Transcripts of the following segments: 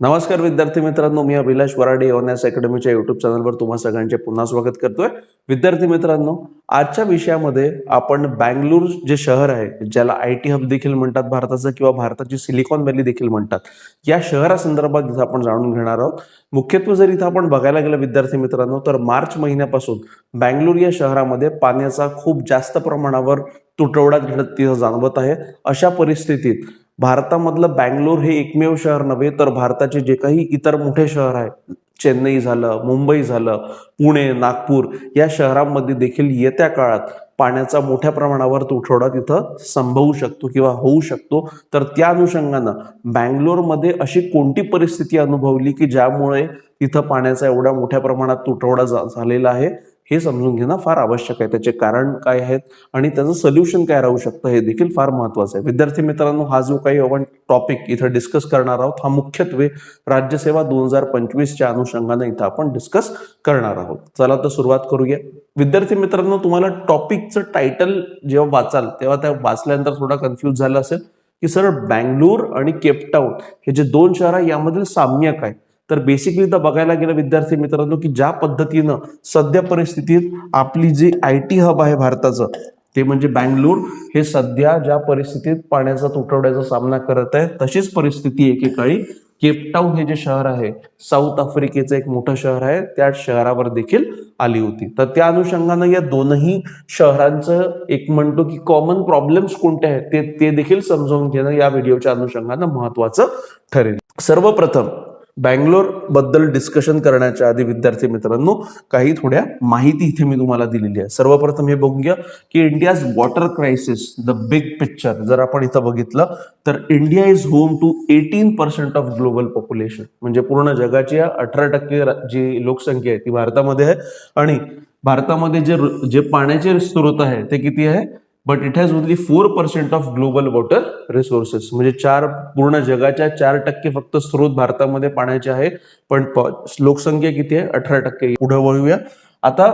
नमस्कार विद्यार्थी मित्रांनो मी अभिलाष वराडे एस अकॅडमीच्या युट्यूब चॅनलवर तुम्हा सगळ्यांचे पुन्हा स्वागत करतोय. विद्यार्थी मित्रांनो आजच्या विषयामध्ये आपण बँगलोर जे शहर आहे ज्याला आय टी हब देखील म्हणतात भारताचं किंवा भारताची सिलिकॉन व्हॅली देखील म्हणतात या शहरासंदर्भात इथं आपण जाणून घेणार आहोत. मुख्यत्वे जर इथं आपण बघायला गेलं विद्यार्थी मित्रांनो तर मार्च महिन्यापासून बँगलोर या शहरामध्ये पाण्याचा खूप जास्त प्रमाणावर तुटवडा घडत तिथं जाणवत आहे. अशा परिस्थितीत भारतामधलं बँगलोर हे एकमेव शहर नव्हे तर भारताचे जे काही इतर मोठे शहर आहेत चेन्नई झालं मुंबई झालं पुणे नागपूर या शहरांमध्ये देखील येत्या काळात पाण्याचा मोठ्या प्रमाणावर तुटवडा तिथं संभवू शकतो किंवा होऊ शकतो. तर त्या अनुषंगानं बँगलोरमध्ये अशी कोणती परिस्थिती अनुभवली की ज्यामुळे तिथं पाण्याचा एवढ्या मोठ्या प्रमाणात तुटवडा झा- झालेला आहे? हे समजून घेणं फार आवश्यक आहे. त्याचे कारण काय आहेत आणि त्याचं सोल्युशन काय राहू शकतं हे देखील फार महत्वाचं आहे. विद्यार्थी मित्रांनो हा जो काही आपण टॉपिक इथं डिस्कस करणार आहोत हा मुख्यत्वे राज्यसेवा दोन हजार पंचवीसच्या अनुषंगाने इथं आपण डिस्कस करणार आहोत. चला तर सुरुवात करूया. विद्यार्थी मित्रांनो तुम्हाला टॉपिकचं टायटल जेव्हा वाचाल तेव्हा त्या वाचल्यानंतर थोडा कन्फ्यूज झाला असेल की सर बँगलोर आणि केपटाऊन हे जे दोन शहर आहे यामधील साम्य काय? तर बेसिकली तर बघायला गेलं विद्यार्थी मित्रांनो की ज्या पद्धतीनं सध्या परिस्थितीत आपली जी आय टी हब आहे भारताचं ते म्हणजे बँगलोर हे सध्या ज्या परिस्थितीत पाण्याचा तुटवड्याचा सामना करत आहे तशीच परिस्थिती एकेकाळी. केपटाऊन हे जे शहर आहे साऊथ आफ्रिकेचं एक मोठं शहर आहे त्या शहरावर देखील आली होती. तर त्या अनुषंगानं या दोनही शहरांचं एक म्हणतो की कॉमन प्रॉब्लेम्स कोणते आहेत ते ते देखील समजावून घेणं या व्हिडिओच्या अनुषंगानं महत्वाचं ठरेल. सर्वप्रथम बँगलोरबद्दल डिस्कशन करण्याच्या आधी विद्यार्थी मित्रांनो काही थोड्या माहिती इथे मी तुम्हाला दिलेली आहे. सर्वप्रथम हे बघून घ्या की India's water crisis the big picture जर आपण इथं बघितलं तर India is home to eighteen percent of global population म्हणजे पूर्ण जगाची अठरा टक्के जी लोकसंख्या आहे ती भारतामध्ये आहे. आणि भारतामध्ये जे जे पाण्याचे स्रोत आहे ते किती आहे? But it has only four percent of global water resources म्हणजे चार पूर्ण जगाच्या चार टक्के फक्त स्रोत भारतामध्ये पाण्याचे आहे. पण लोकसंख्या किती आहे? अठरा टक्के. पुढे वळूया. आता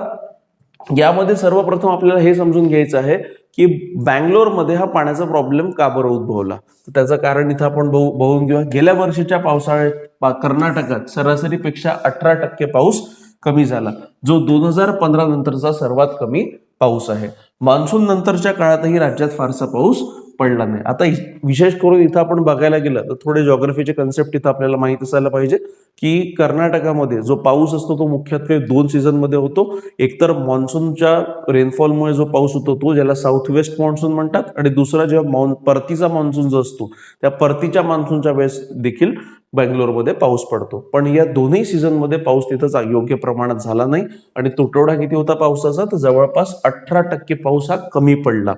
यामध्ये सर्वप्रथम आपल्याला हे समजून घ्यायचं आहे की बँगलोरमध्ये हा पाण्याचा प्रॉब्लेम का बरं उद्भवला? तर त्याचं कारण इथं आपण बघू बघून घेऊया. गेल्या वर्षीच्या पावसाळ्यात कर्नाटकात सरासरीपेक्षा अठरा टक्के पाऊस कमी झाला जो दोन हजार पंधरा नंतरचा सर्वात कमी पाऊस आहे. मान्सून नंतरच्या काळातही राज्यात फारसा पाऊस पडला नाही. आता विशेष करून इथं आपण बघायला गेलं तर थोडे जॉग्रफीचे कन्सेप्ट इथं आपल्याला माहीत असायला पाहिजे की कर्नाटकामध्ये जो पाऊस असतो तो मुख्यत्वे दोन सीझनमध्ये होतो. एकतर मान्सूनच्या रेनफॉलमुळे जो पाऊस होतो तो ज्याला साऊथ वेस्ट मान्सून म्हणतात आणि दुसरा जेव्हा मॉन परतीचा मान्सून जो असतो त्या परतीच्या मान्सूनच्या वेळेस देखील बँगलोरमध्ये पाऊस पडतो. पण या दोन्ही सीझनमध्ये पाऊस तिथं योग्य प्रमाणात झाला नाही आणि तुटवडा किती होता पावसाचा? तर जवळपास अठरा टक्के पाऊस हा कमी पडला.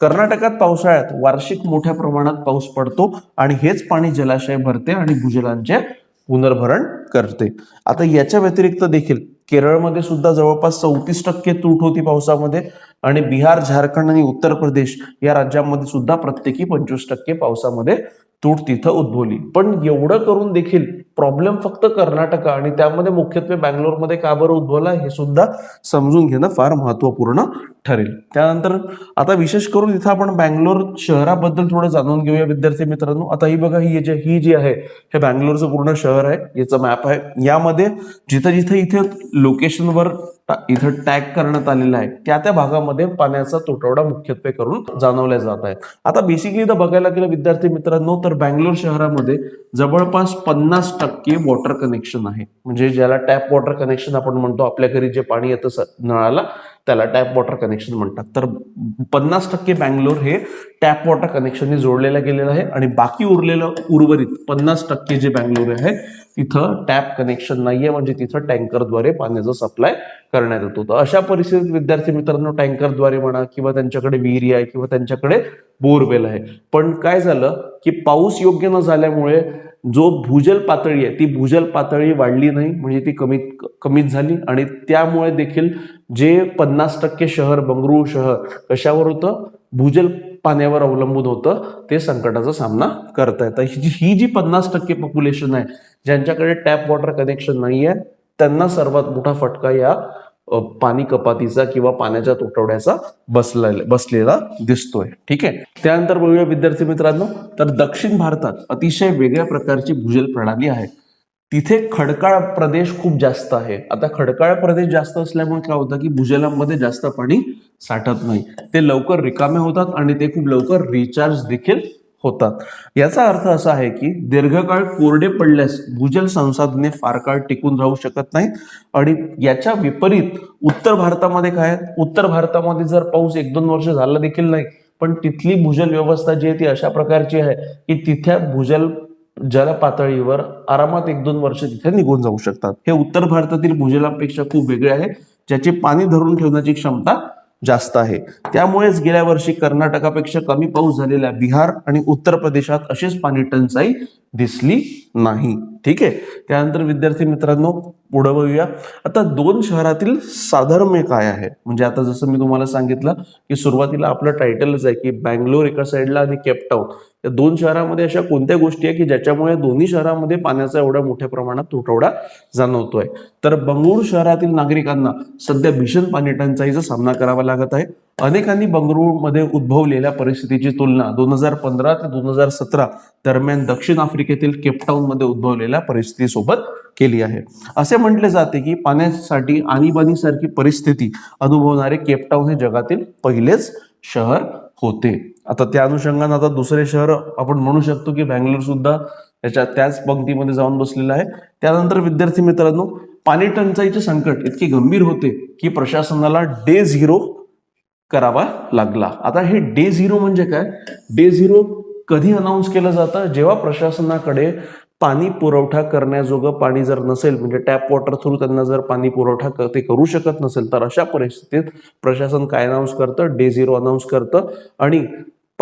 कर्नाटकात पावसाळ्यात वार्षिक मोठ्या प्रमाणात पाऊस पडतो आणि हेच पाणी जलाशय भरते आणि भूजलांचे पुनर्भरण करते. आता याच्या व्यतिरिक्त देखील केरळमध्ये सुद्धा जवळपास चौतीस टक्के तूट होती पावसामध्ये आणि बिहार झारखंड आणि उत्तर प्रदेश या राज्यांमध्ये सुद्धा प्रत्येकी पंचवीस टक्के पावसामध्ये तूट तिथं उद्भवली. पण एवढं करून देखील प्रॉब्लेम फक्त कर्नाटक आणि त्यामध्ये मुख्यत्वे बँगलोरमध्ये का बरं उद्भवला हे सुद्धा समजून घेणं फार महत्त्वपूर्ण ठरेल. त्यानंतर आता विशेष करून इथं आपण बँगलोर शहराबद्दल थोडं जाणून घेऊया विद्यार्थी मित्रांनो. आता ही बघा ही जे ही जी आहे हे बँगलोरचं पूर्ण शहर आहे. याचं मॅप आहे. यामध्ये जिथं जिथं इथे लोकेशनवर इथं टॅग करण्यात आलेलं आहे त्या त्या भागामध्ये पाण्याचा तुटवडा मुख्यत्वे करून जाणवल्या जात आहे. आता बेसिकली इथं बघायला गेलं विद्यार्थी मित्रांनो तर बँगलोर शहरामध्ये जवळपास पन्नास टक्के वॉटर कनेक्शन आहे. म्हणजे ज्याला टॅप वॉटर कनेक्शन आपण म्हणतो आपल्या घरी जे पाणी येतं नळाला त्याला टॅप वॉटर कनेक्शन म्हणतात. तर पन्नास टक्के बँगलोर हे टॅप वॉटर कनेक्शनने जोडलेलं गेलेलं आहे आणि बाकी उरलेलं उर्वरित पन्नास टक्के जे बँगलोर आहे तिथं टॅप कनेक्शन नाहीये म्हणजे तिथं टँकरद्वारे पाण्याचा सप्लाय करण्यात येतो. तर अशा परिस्थितीत विद्यार्थी मित्रांनो टँकरद्वारे म्हणा किंवा त्यांच्याकडे विहिरी आहे किंवा त्यांच्याकडे बोरवेल आहे. पण काय झालं की पाऊस योग्य न झाल्यामुळे जो भूजल पातळी आहे ती भूजल पातळी वाढली नाही म्हणजे ती कमीत कमीच झाली. आणि त्यामुळे देखील जे पन्नास टक्के शहर बंगळुरू शहर कशावर होतं? भूजल पाण्यावर अवलंबून होतं. ते संकटाचा सामना करता तर ही जी ही जी पन्नास टक्के पॉप्युलेशन आहे ज्यांच्याकडे टॅप वॉटर कनेक्शन नाही आहे त्यांना सर्वात मोठा फटका या पाणी कपातीचा किंवा पाण्याच्या तुटवड्याचा बसलेला बसलेला दिसतोय. ठीक आहे? त्यानंतर बघूया विद्यार्थी मित्रांनो तर दक्षिण भारतात अतिशय वेगळ्या प्रकारची भूजल प्रणाली आहे. तिथे खडकाळ प्रदेश खूप जास्त आहे. आता खडकाळ प्रदेश जास्त असल्यामुळे काय होतं की भूजलामध्ये जास्त पाणी साठत नाही. ते लवकर रिकामे होतात आणि ते खूप लवकर रिचार्ज देखील होतात याचा अर्थ असा आहे की दीर्घकाळ कोरडे पडल्यास भूजल संसाधने फार काळ टिकून राहू शकत नाही आणि याच्या विपरीत उत्तर भारतामध्ये काय आहे? उत्तर भारतामध्ये जर पाऊस एक दोन वर्ष झाला देखील नाही पण तिथली भूजल व्यवस्था जी आहे ती अशा प्रकारची आहे की तिथ्या भूजल जल पातळीवर आरामात एक दोन वर्ष तिथे निघून जाऊ शकतात हे उत्तर भारतातील भूजलापेक्षा खूप वेगळे आहे ज्याची पाणी धरून ठेवण्याची क्षमता जास्त आहे. त्यामुळेच गेल्या वर्षी कर्नाटकापेक्षा कमी पाऊस झालेल्या बिहार आणि उत्तर प्रदेशात अशीच पाणी टंचाई दिसली नाही. ठीक आहे? त्यानंतर विद्यार्थी मित्रांनो पुढे बघूया. आता दोन शहरातील साधर्म्य काय आहे? म्हणजे आता जसं मी तुम्हाला सांगितलं की सुरुवातीला आपलं टायटलच आहे की बँगलोर एका साईडला आणि केपटाऊन या दोन शहरामध्ये अशा कोणत्या गोष्टी आहे की ज्याच्यामुळे दोन्ही शहरामध्ये पाण्याचा एवढ्या मोठ्या प्रमाणात तुटवडा जाणवतोय? तर बंगळूर शहरातील नागरिकांना सध्या भीषण पाणी टंचाईचा सामना करावा लागत आहे. अनेकांनी बंगळुरूमध्ये उद्भवलेल्या परिस्थितीची तुलना दोन हजार पंधरा ते दोन हजार सतरा दरम्यान दक्षिण आफ्रिकेतील केपटाऊनमध्ये उद्भवलेल्या परिस्थितीसोबत केली आहे. असे म्हटले जाते की पाण्यासाठी आणीबाणीसारखी परिस्थिती अनुभवणारे केपटाऊन हे जगातील पहिलेच शहर होते. आता त्या अनुषंगाने आता दुसरे शहर आपण म्हणू शकतो की बँगलोर सुद्धा त्याच्या त्याच पंक्तीमध्ये जाऊन बसलेलं आहे. त्यानंतर विद्यार्थी मित्रांनो पाणी टंचाईचे संकट इतके गंभीर होते की प्रशासनाला डे झिरो करावा लागला. आता हे डे झिरो म्हणजे काय? डे झिरो कधी अनाऊन्स केलं जातं? जेव्हा प्रशासनाकडे पाणी पुरवठा करण्याजोगं पाणी जर नसेल म्हणजे टॅप वॉटर थ्रू त्यांना जर पाणी पुरवठा क- ते करू शकत नसेल तर अशा परिस्थितीत प्रशासन काय अनाऊन्स करतं? डे झिरो अनाऊन्स करतं. आणि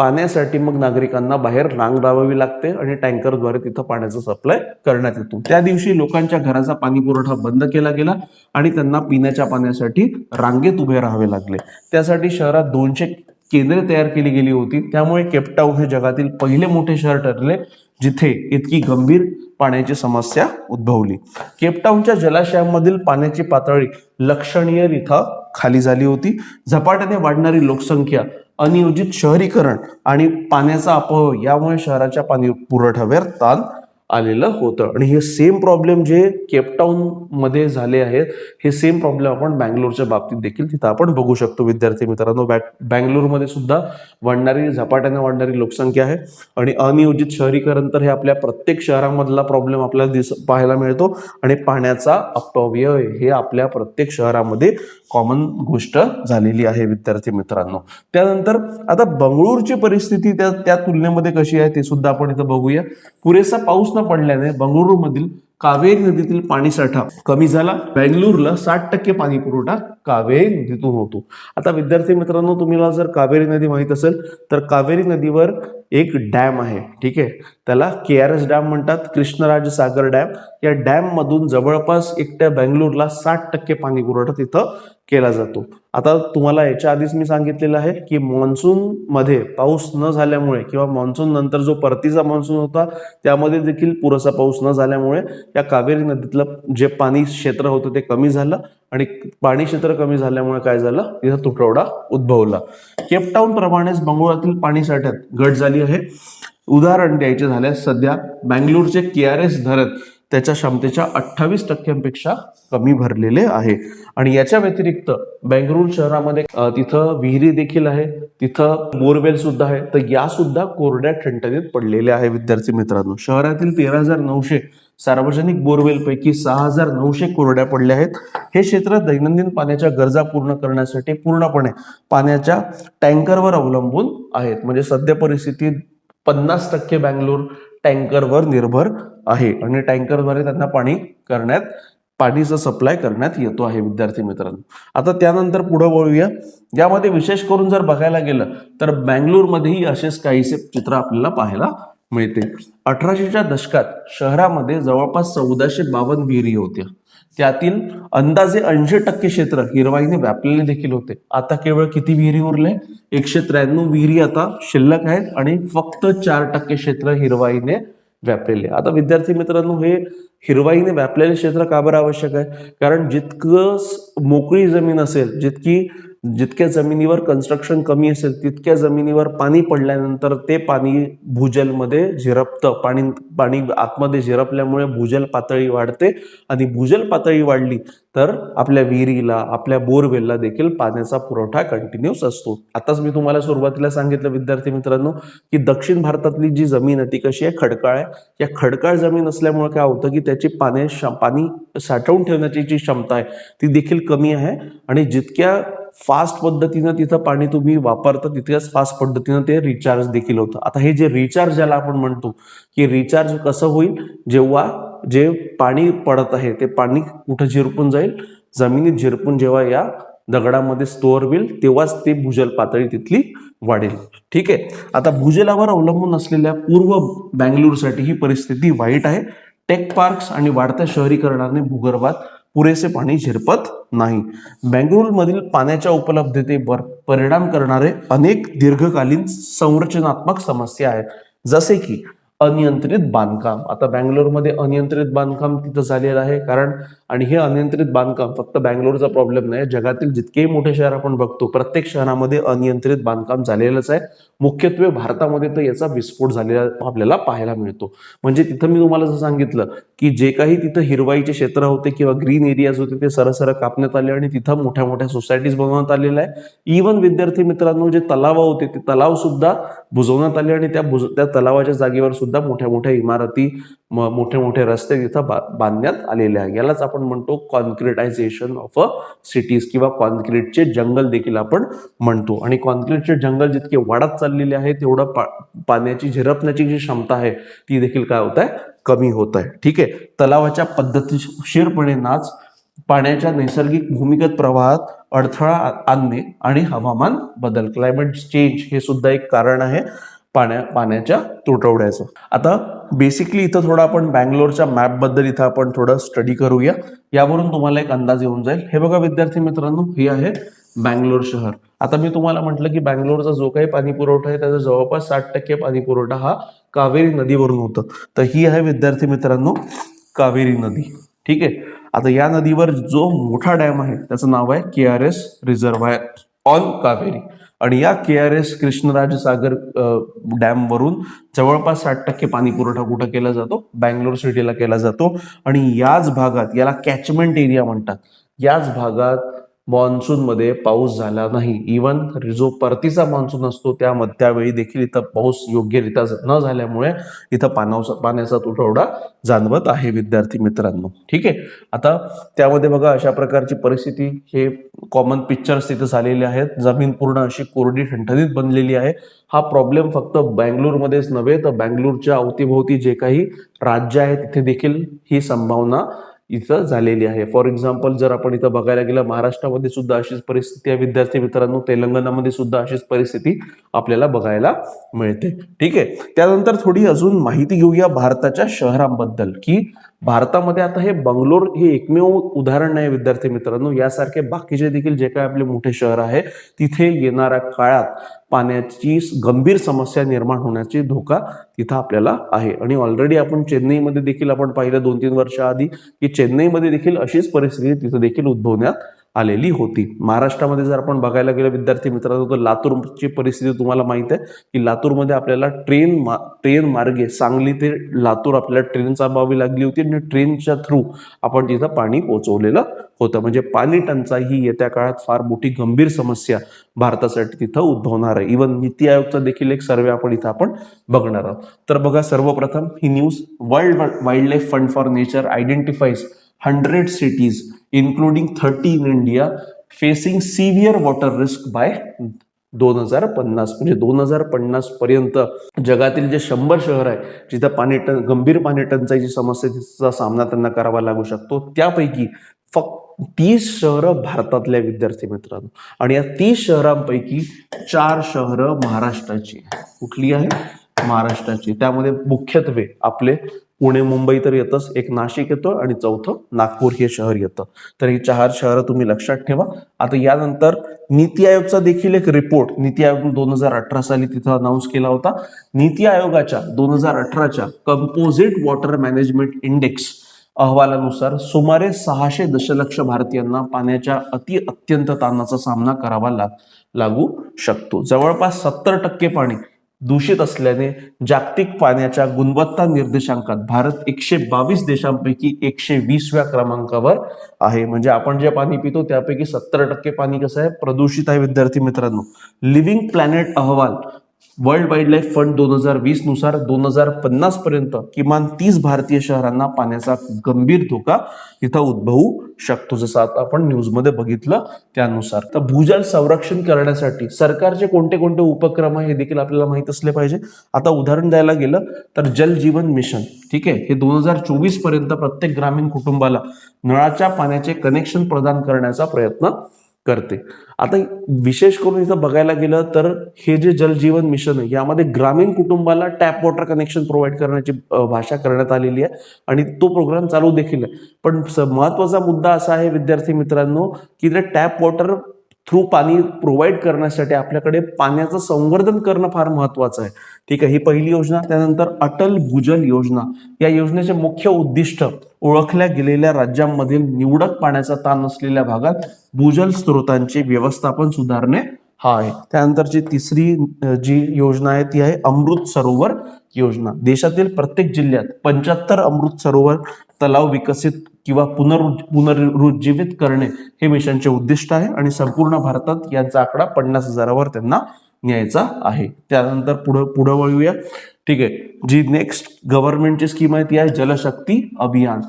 पाण्यासाठी मग नागरिकांना बाहेर रांग लावावी लागते आणि टँकरद्वारे तिथं पाण्याचा सप्लाय करण्यात येतो. त्या दिवशी लोकांच्या घराचा पाणी पुरवठा बंद केला गेला आणि त्यांना पिण्याच्या पाण्यासाठी रांगेत उभे राहावे लागले. त्यासाठी शहरात दोनशे केंद्रे तयार केली गेली होती. त्यामुळे केपटाऊन हे जगातील पहिले मोठे शहर ठरले जिथे इतकी गंभीर पाण्याची समस्या उद्भवली. केपटाऊनच्या जलाशयामधील पाण्याची पातळी लक्षणीयरित्या खाली झाली होती. झपाट्याने वाढणारी लोकसंख्या अनियोजित शहरीकरण आणि पाण्याचा अपव्यय यामुळे शहराच्या पाणी पुरवठ्यावर ताण आलेलं होतं. आणि हे सेम प्रॉब्लेम जे केपटाऊन मध्ये झाले आहेत हे सेम प्रॉब्लेम आपण बँगलोरच्या बाबतीत देखील तिथं आपण बघू शकतो. विद्यार्थी मित्रांनो बॅ बँगलोरमध्ये सुद्धा वाढणारी झपाट्याने वाढणारी लोकसंख्या आहे. आणि अनियोजित शहरीकरण तर हे आपल्या प्रत्येक शहरामधला प्रॉब्लेम आपल्याला दिस पाहायला मिळतो. आणि पाण्याचा अपव्यय हे आपल्या प्रत्येक शहरामध्ये कॉमन गोष्ट झालेली आहे विद्यार्थी मित्रांनो. त्यानंतर आता बंगळूरची परिस्थिती त्या त्या तुलनेमध्ये कशी आहे ते सुद्धा आपण इथं बघूया. पुरेसा पाऊस पडल्याने बंगळुरूमधील कावेरी नदीतील पाणीसाठा कमी झाला. बेंगलुरूला साठ टक्के पाणी पुरवठा कावेरी नदीतून होतो. आता विद्यार्थी मित्रांनो तुम्हाला जर कावेरी नदी माहीत असेल तर कावेरी नदीवर एक डॅम आहे ठीक आहे? त्याला के आर एस डॅम म्हणतात कृष्णराज सागर डॅम. या डॅम मधून जवळपास एकट्या बेंगलोरला साठ टक्के पाणी पुरवठा तिथं केला जातो. आता तुम्हाला याच्या आधीच मी सांगितलेलं आहे की मान्सून मध्ये पाऊस न झाल्यामुळे किंवा मान्सून नंतर जो परतीचा मान्सून होता त्यामध्ये देखील पुरेसा पाऊस न झाल्यामुळे या कावेरी नदीतलं जे पाणी क्षेत्र होतं ते कमी झालं. आणि पाणी क्षेत्र कमी झाल्यामुळे काय झालं? तिथं तुटवडा उद्भवला. केपटाऊन प्रमाणेच बंगळुरातील पाणी साठ्यात घट झाली आहे. उदाहरण द्यायचे झाल्यास सध्या बँगलोरचे के आर एस धरण त्याच्या क्षमतेच्या अठ्ठावीस टक्क्यांपेक्षा कमी भरलेले आहे. आणि याच्या व्यतिरिक्त बेंगळूर शहरामध्ये तिथं विहिरी देखील आहे. तिथं बोरवेल सुद्धा आहे. तर या सुद्धा कोरड्या ठणठणीत पडलेल्या आहे विद्यार्थी मित्रांनो. शहरातील तेरा हजार नऊशे सार्वजनिक बोरवेलपैकी सहा हजार नऊशे कोरड्या पडल्या आहेत. हे क्षेत्र दैनंदिन पाण्याच्या गरजा पूर्ण करण्यासाठी पूर्णपणे पाण्याच्या टँकरवर अवलंबून आहेत. म्हणजे सध्या परिस्थितीत पन्नास टक्के बँगलोर टँकरवर निर्भर आहे आणि टँकरद्वारे त्यांना पाणी करण्यात पाणीचा सप्लाय करण्यात येतो आहे विद्यार्थी मित्रांनो. आता त्यानंतर पुढे वळूया. यामध्ये विशेष करून जर बघायला गेलं तर बँगलोरमध्येही असेच काहीसे चित्र आपल्याला पाहायला मिळते. अठराशेच्या दशकात शहरामध्ये जवळपास चौदाशे बावन्न विहिरी होत्या. त्यातील अंदाजे ऐंशी टक्के क्षेत्र हिरवाईने व्यापलेले देखील होते. आता केवळ किती विहिरी उरले एकशे त्र्याण्णव विहिरी आता शिल्लक आहेत आणि फक्त चार टक्के क्षेत्र हिरवाईने व्यापलेले. आता विद्यार्थी मित्रांनो हे हिरवाईने व्यापलेले क्षेत्र का बरं आवश्यक आहे? कारण जितकं मोकळी जमीन असेल जितकी जितक्या जमिनीवर कन्स्ट्रक्शन कमी असेल तितक्या जमिनीवर पाणी पडल्यानंतर ते पाणी भूजलमध्ये झिरपतं. पाणी पाणी आतमध्ये झिरपल्यामुळे भूजल पातळी वाढते. आणि भूजल पातळी वाढली तर आपल्या विहिरीला आपल्या बोरवेलला देखील पाण्याचा पुरवठा कंटिन्यूस असतो. आताच मी तुम्हाला सुरुवातीला सांगितलं विद्यार्थी मित्रांनो की दक्षिण भारतातली जी जमीन आहे ती कशी आहे? खडकाळ आहे. या खडकाळ जमीन असल्यामुळे काय होतं की त्याची पाणी पाणी साठवून ठेवण्याची जी क्षमता आहे ती देखील कमी आहे. आणि जितक्या फास्ट पद्धतीनं तिथं पाणी तुम्ही वापरता तितक्याच फास्ट पद्धतीनं ते रिचार्ज देखील होतं. आता हे जे रिचार्ज ज्याला आपण म्हणतो की रिचार्ज कसं होईल? जेव्हा जे पाणी पडत आहे ते पाणी कुठं झिरपून जाईल? जमिनीत झिरपून जेव्हा या दगडामध्ये स्टोअर होईल तेव्हाच ते भूजल पातळी तिथली वाढेल. ठीक आहे? आता भूजलावर अवलंबून असलेल्या पूर्व बँगलोरसाठी ही परिस्थिती वाईट आहे. टेक पार्क्स आणि वाढत्या शहरीकरणाने भूगर्भात पुरेसे पाणी झिरपत नाही. बँगळूरमधील पाण्याच्या उपलब्धतेवर परिणाम करणारे अनेक दीर्घकालीन संरचनात्मक समस्या आहेत. जसे की अनियंत्रित बांधकाम. आता बँगलोरमध्ये अनियंत्रित बांधकाम तिथं झालेलं आहे कारण आणि हे अनियंत्रित बांधकाम फक्त बँगलोरचा प्रॉब्लेम नाही. जगातील जितकेही मोठे शहर आपण बघतो प्रत्येक शहरामध्ये अनियंत्रित बांधकाम झालेलंच आहे. मुख्यत्वे भारतामध्ये तर याचा विस्फोट झालेला आपल्याला पाहायला मिळतो. म्हणजे तिथं मी तुम्हाला जसं सांगितलं की जे काही तिथं हिरवाईचे क्षेत्र होते किंवा ग्रीन एरियाज होते ते सरसर कापण्यात आले आणि तिथं मोठ्या मोठ्या सोसायटीज बनवण्यात आलेल्या आहे. इवन विद्यार्थी मित्रांनो जे तलाव होते ते तलाव सुद्धा बुजवण्यात आले आणि त्या बुज त्या तलावाच्या जागेवर सुद्धा मोठ्या मोठ्या इमारती मोठे मोठे रस्ते तिथं बा- बांधण्यात आलेले आहे. यालाच आपण म्हणतो कॉन्क्रिटायझेशन ऑफ अ सिटीज किंवा कॉन्क्रीटचे जंगल देखील आपण म्हणतो. आणि कॉन्क्रीटचे जंगल जितके वाढत चाललेले आहे तेवढं पा पाण्याची झिरपण्याची जी क्षमता आहे ती देखील काय होत आहे कमी होत आहे ठीक आहे? तलावाच्या पद्धतीशीरपणे नाच पाण्याच्या नैसर्गिक भूमिगत प्रवाहात अडथळा आणणे आणि हवामान बदल. क्लायमेट चेंज हे सुद्धा एक कारण आहे पाण्या पाण्याच्या तुटवड्याचं. आता बेसिकली इथं थोडं आपण बँगलोरच्या मॅपबद्दल इथं आपण थोडं स्टडी करूया. यावरून तुम्हाला एक अंदाज येऊन जाईल. हे बघा विद्यार्थी मित्रांनो हे आहे बँगलोर शहर. आता मी तुम्हाला म्हटलं की बँगलोरचा जो काही पाणी पुरवठा आहे त्याचा जवळपास साठ टक्के पाणी पुरवठा हा कावेरी नदीवरून होतं. तर ही आहे विद्यार्थी मित्रांनो कावेरी नदी. ठीक आहे? आता या नदीवर जो मोठा डॅम आहे त्याचं नाव आहे K R S reservoir on Kaveri. आणि या K R S Krishnaraja Sagar dam वरून जवळपास साठ टक्के पाणी पुरवठा कुठं केला जातो? बँगलोर सिटीला केला जातो. आणि याच भागात याला कॅचमेंट एरिया म्हणतात. याच भागात मान्सूनमध्ये पाऊस झाला नाही. इवन जो परतीचा मान्सून असतो त्यामध्ये त्यावेळी देखील इथं पाऊस योग्यरित्या न झाल्यामुळे इथं पाण्याचा पाण्याचा तुटवडा जाणवत आहे विद्यार्थी मित्रांनो. ठीक आहे? आता त्यामध्ये बघा अशा प्रकारची परिस्थिती हे कॉमन पिक्चर्स तिथे झालेले आहेत. जमीन पूर्ण अशी कोरडी ठणठणीत बनलेली आहे. हा प्रॉब्लेम फक्त बँगलोरमध्येच नव्हे तर बँगलोरच्या अवतीभोवती जे काही राज्य आहे तिथे देखील ही संभावना इथं झालेली आहे. फॉर एक्झाम्पल जर आपण इथं बघायला गेलं महाराष्ट्रामध्ये सुद्धा अशीच परिस्थिती आहे. विद्यार्थी मित्रांनो तेलंगणामध्ये सुद्धा अशीच परिस्थिती आपल्याला बघायला मिळते. ठीक आहे? त्यानंतर थोडी अजून माहिती घेऊया भारताच्या शहरांबद्दल की भारतामध्ये आता हे बंगलोर हे एकमेव उदाहरण नाही विद्यार्थी मित्रांनो. यासारखे बाकीचे देखील जे काही आपले मोठे शहर आहे तिथे येणाऱ्या काळात पाण्याची गंभीर समस्या निर्माण होण्याची धोका तिथं आपल्याला आहे. आणि ऑलरेडी आपण चेन्नईमध्ये देखील आपण पाहिलं दोन तीन वर्ष आधी की चेन्नईमध्ये देखील अशीच परिस्थिती तिथं देखील उद्भवण्यात आलेली होती. महाराष्ट्रामध्ये जर आपण बघायला गेलं विद्यार्थी मित्रांनो तर लातूरची परिस्थिती तुम्हाला माहीत आहे की लातूरमध्ये आपल्याला ट्रेन मा ट्रेन मार्गे सांगली ते लातूर आपल्याला ट्रेन चालवावी लागली होती आणि ट्रेनच्या थ्रू आपण तिथं पाणी पोचवलेलं होतं. म्हणजे पाणी टंचाई ही येत्या काळात फार मोठी गंभीर समस्या भारतासाठी तिथं उद्भवणार आहे. इवन नीती आयोगचा देखील एक सर्वे आपण इथं आपण बघणार आहोत. तर बघा सर्वप्रथम ही news world wildlife fund for nature identifies hundred cities including thirty in India facing severe water risk by दोन हजार पन्नास म्हणजे दोन हजार पन्नास पर्यंत जगातील जे शंभर शहर आहे जिथं पाणी टन गंभीर पाणी टंचाईची समस्येचा सामना त्यांना करावा लागू शकतो. त्यापैकी फक्त तीस शहरं भारतातल्या विद्यार्थी मित्रांनो. आणि या तीस शहरांपैकी चार शहरं महाराष्ट्राची कुठली आहे? महाराष्ट्राची. त्यामध्ये मुख्यत्वे आपले पुणे मुंबई तर येतच. एक नाशिक येतो आणि चौथं नागपूर हे शहर येतं. तर ही चार शहरं तुम्ही लक्षात ठेवा. आता यानंतर नीती आयोगचा देखील एक रिपोर्ट नीती आयोग दोन हजार अठरा साली तिथं अनाऊन्स केला होता. नीती आयोगाच्या दोन हजार अठराच्या कंपोजिट वॉटर मॅनेजमेंट इंडेक्स अहवालानुसार सुमारे सहाशे दशलक्ष भारतीयांना पाण्याच्या अति अत्यंत ताणाचा सामना करावा लाग लागू शकतो. जवळपास सत्तर टक्के पाणी दूषित असल्याने जागतिक पाण्याच्या गुणवत्ता निर्देशांकात भारत एकशे बावीस देशांपैकी एकशे वीसव्या क्रमांकावर आहे. म्हणजे आपण जे पाणी पितो त्यापैकी सत्तर टक्के पाणी कसं आहे? प्रदूषित आहे विद्यार्थी मित्रांनो. लिव्हिंग प्लॅनेट अहवाल वर्ल्ड वाईल्ड लाईफ फंड दोन हजार वीसनुसार दोन हजार पन्नास पर्यंत किमान तीस भारतीय शहरांना पाण्याचा गंभीर धोका तिथं उद्भवू शकतो. जसं आता आपण न्यूजमध्ये बघितलं त्यानुसार. तर भूजल संरक्षण करण्यासाठी सरकारचे कोणते कोणते उपक्रम आहे हे देखील आपल्याला माहीत असले पाहिजे. आता उदाहरण द्यायला गेलं तर जल जीवन मिशन ठीक आहे? हे दोन हजार चोवीसपर्यंत प्रत्येक ग्रामीण कुटुंबाला नळाच्या पाण्याचे कनेक्शन प्रदान करण्याचा प्रयत्न करते. आता विशेष करून इथं बघायला गेलं तर हे जे जलजीवन मिशन आहे यामध्ये ग्रामीण कुटुंबाला टॅप वॉटर कनेक्शन प्रोव्हाइड करण्याची भाषा करण्यात आलेली आहे आणि तो प्रोग्राम चालू देखील आहे. पण स- महत्त्वाचा मुद्दा असा आहे विद्यार्थी मित्रांनो की ते टॅप वॉटर थ्रू पाणी प्रोव्हाइड करण्यासाठी आपल्याकडे पाण्याचं संवर्धन करणं फार महत्वाचं आहे. ठीक आहे ही पहिली योजना त्यानंतर अटल भूजल योजना. या योजनेचे मुख्य उद्दिष्ट ओळखल्या गेलेल्या राज्यांमधील निवडक पाण्याचा ताण असलेल्या भागात भूजल स्रोतांचे व्यवस्थापन सुधारणे हा आहे. त्यानंतरची तिसरी जी योजना आहे ती आहे अमृत सरोवर योजना. देशातील प्रत्येक जिल्ह्यात पंच्याहत्तर अमृत सरोवर तलाव विकसित किंवा पुनरु पुनरुज्जीवित करणे हे मिशनचे उद्दिष्ट आहे आणि संपूर्ण भारतात यांचा आकडा पन्नास हजारावर त्यांना न्यायचा आहे. त्यानंतर पुढं पुढं वळूया. ठीक आहे. जी नेक्स्ट गव्हर्नमेंटची स्कीम आहे ती आहे जलशक्ती अभियान.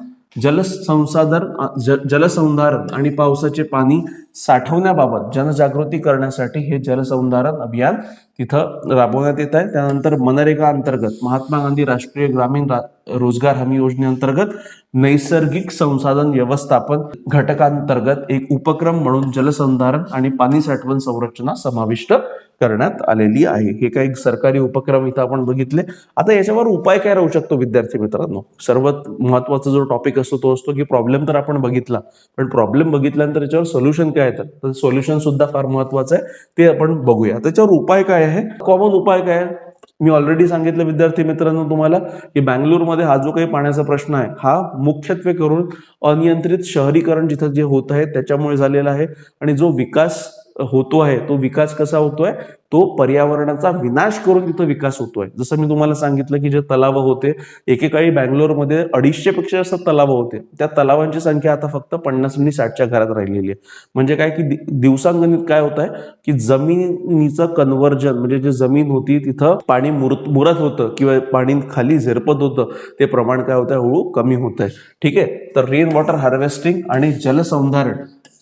जलसंसाधन ज- जलसंधारण आणि पावसाचे पाणी साठवण्याबाबत जनजागृती करण्यासाठी हे जलसंधारण अभियान तिथं राबवण्यात येत आहे. त्यानंतर मनरेगा अंतर्गत महात्मा गांधी राष्ट्रीय ग्रामीण रा- रोजगार हमी योजनेअंतर्गत नैसर्गिक संसाधन व्यवस्थापन घटकांतर्गत एक उपक्रम म्हणून जलसंधारण आणि पाणी साठवण संरचना समाविष्ट करण्यात आलेली आहे. हे काही सरकारी उपक्रम इथं आपण बघितले. आता याच्यावर उपाय काय राहू शकतो विद्यार्थी मित्रांनो? सर्वात महत्त्वाचा जो टॉपिक असतो तो असतो की प्रॉब्लेम तर आपण बघितला. पण प्रॉब्लेम बघितल्यानंतर याच्यावर सोल्युशन काय येतात? तर सोल्युशन सुद्धा फार महत्वाचं आहे. ते आपण बघूया. त्याच्यावर उपाय काय आहे? कॉमन उपाय काय आहे? मी ऑलरेडी सांगितलं विद्यार्थी मित्रांनो तुम्हाला की बँगलोरमध्ये हा जो काही पाण्याचा प्रश्न आहे हा मुख्यत्वे करून अनियंत्रित शहरीकरण जिथं जे होत आहे त्याच्यामुळे झालेला आहे. आणि जो विकास होतो आहे तो विकास कसा होतोय तो पर्यावरणाचा विनाश करून तिथं विकास होतोय. जसं मी तुम्हाला सांगितलं की जे तलाव होते एकेकाळी बँगलोरमध्ये अडीचशे पेक्षा जास्त तलाव होते. त्या तलावांची संख्या आता फक्त पन्नास आणि साठच्या घरात राहिलेली आहे. म्हणजे काय की दिवसांगणित काय होत आहे की जमिनीचं कन्व्हर्जन म्हणजे जे जमीन होती तिथं पाणी मुरत मुरत होतं किंवा पाणी खाली झिरपत होतं ते प्रमाण काय होतं हळू कमी होत आहे ठीक आहे? तर रेन वॉटर हार्वेस्टिंग आणि जलसंधारण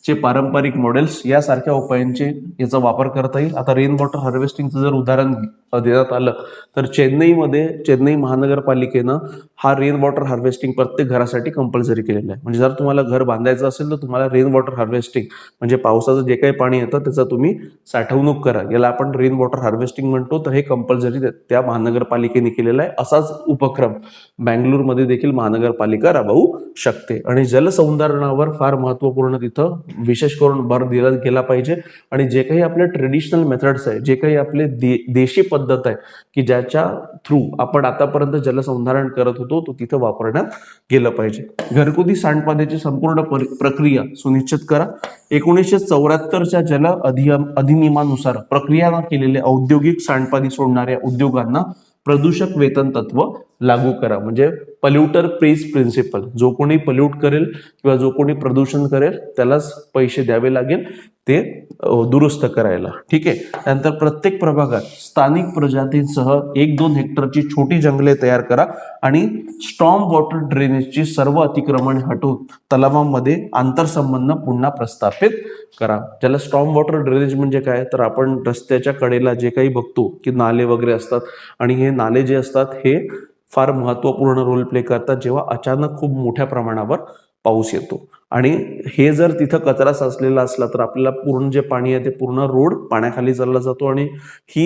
चे पारंपरिक मॉडेल्स यासारख्या उपायांचे याचा वापर करता येईल. आता रेन वॉटर हार्वेस्टिंगचं जर उदाहरण देण्यात आलं तर चेन्नईमध्ये चेन्नई महानगरपालिकेनं हा रेन वॉटर हार्वेस्टिंग प्रत्येक घरासाठी कंपल्सरी केलेलं आहे. म्हणजे जर तुम्हाला घर बांधायचं असेल तर तुम्हाला रेन वॉटर हार्वेस्टिंग म्हणजे पावसाचं जे काही पाणी येतं त्याचा तुम्ही साठवणूक करा. याला आपण रेन वॉटर हार्वेस्टिंग म्हणतो तर हे कंपल्सरी त्या महानगरपालिकेने केलेलं आहे. असाच उपक्रम बँगलोरमध्ये देखील महानगरपालिका राबवू शकते. आणि जलसंधारणावर फार महत्त्वपूर्ण तिथं विशेष करून भर दिला गेला पाहिजे. आणि जे काही आपले ट्रेडिशनल मेथड्स आहे जे काही आपले दे, देशी पद्धत आहे की ज्याच्या थ्रू आपण आतापर्यंत जलसंधारण करत होतो तो तिथं वापरण्यात गेलं पाहिजे. घरगुती सांडपाण्याची संपूर्ण परि- प्रक्रिया सुनिश्चित करा. एकोणीसशे चौऱ्याहत्तरच्या जल अधियम अधिनियमानुसार प्रक्रिया केलेले औद्योगिक सांडपाणी सोडणाऱ्या उद्योगांना प्रदूषक वेतन तत्व लागू करा. म्हणजे पल्युटर प्रेस प्रिन्सिपल जो कोणी पल्यूट करेल किंवा जो कोणी प्रदूषण करेल त्यालाच पैसे द्यावे लागेल ते दुरुस्त करायला. ठीक आहे? त्यानंतर प्रत्येक प्रभागात स्थानिक प्रजातींसह एक दोन हेक्टरची छोटी जंगले तयार करा आणि स्ट्रॉम वॉटर ड्रेनेजची सर्व अतिक्रमण हटवून तलावांमध्ये आंतरसंबंध पुन्हा प्रस्थापित करा. ज्याला स्ट्रॉम वॉटर ड्रेनेज म्हणजे काय? तर आपण रस्त्याच्या कडेला जे काही बघतो की नाले वगैरे असतात आणि हे नाले जे असतात हे फार महत्त्वपूर्ण रोल प्ले करतात जेव्हा अचानक खूप मोठ्या प्रमाणावर पाऊस येतो. आणि हे जर तिथं कचरा साचलेला असला तर आपल्याला पूर्ण जे पाणी आहे ते पूर्ण रोड पाण्याखाली चालला जातो आणि ही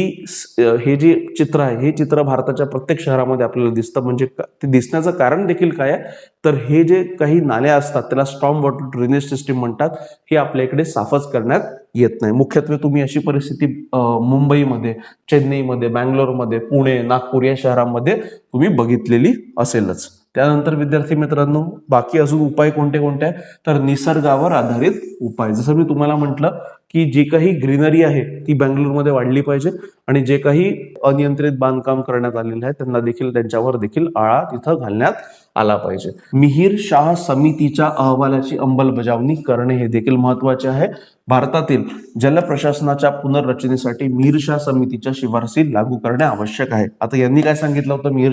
हे जे चित्र आहे हे चित्र भारताच्या प्रत्येक शहरामध्ये आपल्याला दिसतं. म्हणजे ते दिसण्याचं कारण देखील काय आहे? तर हे जे काही नाल्या असतात त्याला स्ट्रॉंग वॉटर ड्रेनेज सिस्टीम म्हणतात हे आपल्या इकडे साफच करण्यात येत नाही. मुख्यत्वे तुम्ही अशी परिस्थिती मुंबईमध्ये चेन्नईमध्ये बँगलोरमध्ये पुणे नागपूर या शहरांमध्ये तुम्ही बघितलेली असेलच. त्यानंतर विद्यार्थी मित्रांनो बाकी अजून उपाय कोणते कोणते आहेत? तर निसर्गावर आधारित उपाय. जसं मी तुम्हाला म्हटलं की जी काही ग्रीनरी आहे ती बँगलोरमध्ये वाढली पाहिजे आणि जे काही अनियंत्रित बांधकाम करण्यात आलेलं आहे त्यांना देखील त्यांच्यावर देखील आळा तिथं घालण्यात आला पाहिजे. मिहीर शाह समितीच्या अहवालाची अंमलबजावणी करणे हे देखील महत्त्वाचे आहे. भारतातील जल प्रशासनाच्या पुनर्रचनेसाठी मिहीर समितीच्या शिफारसी लागू करणे आवश्यक आहे. आता यांनी काय सांगितलं होतं मिहीर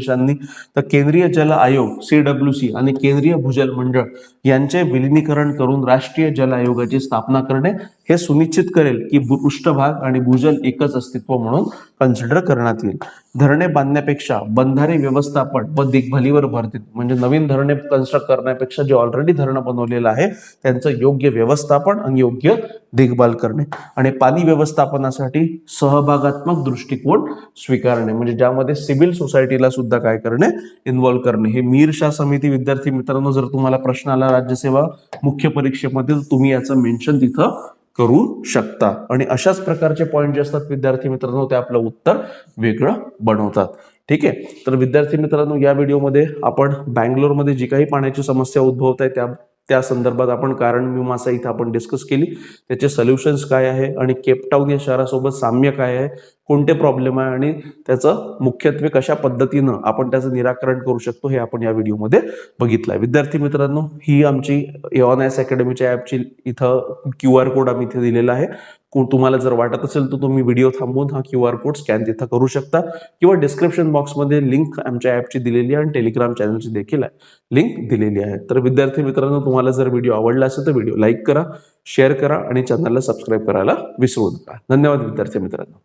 तर केंद्रीय जल आयोग सीडब्ल्यू सी आणि केंद्रीय भूजल मंडळ यांचे विलिनीकरण करून राष्ट्रीय जल आयोगाची स्थापना करणे हे सुनिश्चित करेल की पृष्ठभाग आणि भूजल एकच अस्तित्व म्हणून कन्सिडर करण्यात येईल. धरणे बांधण्यापेक्षा बंधारे व्यवस्थापन व देखभालीवर भर देत म्हणजे नवीन धरणे कन्स्ट्रक्ट करण्यापेक्षा जे ऑलरेडी धरणं बनवलेलं आहे त्यांचं योग्य व्यवस्थापन आणि योग्य देखभाल करणे. आणि पाणी व्यवस्थापनासाठी सहभागात्मक दृष्टिकोन स्वीकारणे म्हणजे ज्यामध्ये सिव्हिल सोसायटीला सुद्धा काय करणे इन्व्हॉल्व्ह करणे. हे मीरशा समिती विद्यार्थी मित्रांनो जर तुम्हाला प्रश्न आला राज्यसेवा मुख्य परीक्षेमध्ये तर तुम्ही याचं मेन्शन तिथं करू शकता. आणि अशाच प्रकारचे पॉईंट जे असतात विद्यार्थी मित्रांनो ते आपलं उत्तर वेगळं बनवतात. ठीक आहे? तर विद्यार्थी मित्रांनो या व्हिडिओमध्ये आपण बँगलोरमध्ये जी काही पाण्याची समस्या उद्भवत आहे त्या त्या संदर्भात आपण कारण मीमांसा इथं आपण डिस्कस केली. त्याचे सोल्युशन्स काय आहे आणि केपटाऊन या शहरासोबत साम्य काय आहे कोणते प्रॉब्लेम आहे आणि त्याचं मुख्यत्वे कशा पद्धतीनं आपण त्याचं निराकरण करू शकतो हे आपण या व्हिडिओमध्ये बघितलं आहे विद्यार्थी मित्रांनो ही आमची एऑन एस अकॅडमीच्या ॲपची इथं क्यू आर कोड आम्ही इथे दिलेला आहे. तुम्हाला जर वाटत असेल तर तुम्ही व्हिडिओ थांबवून हा क्यू आर कोड स्कॅन तिथं करू शकता. किंवा डिस्क्रिप्शन बॉक्समध्ये लिंक आमच्या ॲपची दिलेली आहे आणि टेलिग्राम चॅनलची देखील आहे. लिंक दिलेली आहे. तर विद्यार्थी मित्रांनो तुम्हाला जर व्हिडिओ आवडला असेल तर व्हिडिओ लाईक करा शेअर करा आणि चॅनलला सबस्क्राईब करायला विसरू नका. धन्यवाद विद्यार्थी मित्रांनो.